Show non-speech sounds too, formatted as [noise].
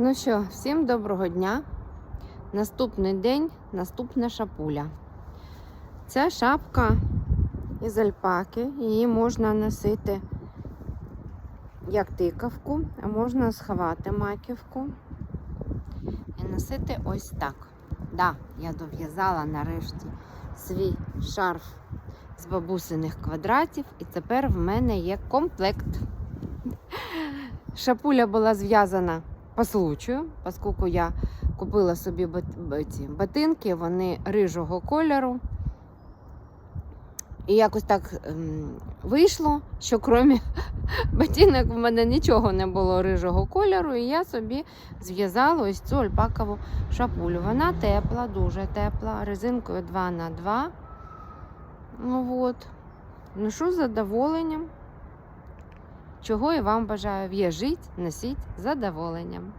Ну що, всім доброго дня. Наступний день, наступна шапуля. Ця шапка із альпаки, її можна носити як тикавку, а можна сховати маківку і носити ось так. Да, я дов'язала нарешті свій шарф з бабусиних квадратів, і тепер в мене є комплект. Шапуля була зв'язана по случаю, оскільки я купила собі ці ботинки, вони рижого кольору. І якось так ем, вийшло, що крім [laughs] ботинок в мене нічого не було рижого кольору, і я собі зв'язала ось цю альпакову шапулю. Вона тепла, дуже тепла, резинкою 2 на 2 Ну от. Ношу з задоволенням. Чого і вам бажаю. В'яжіть, носіть задоволенням.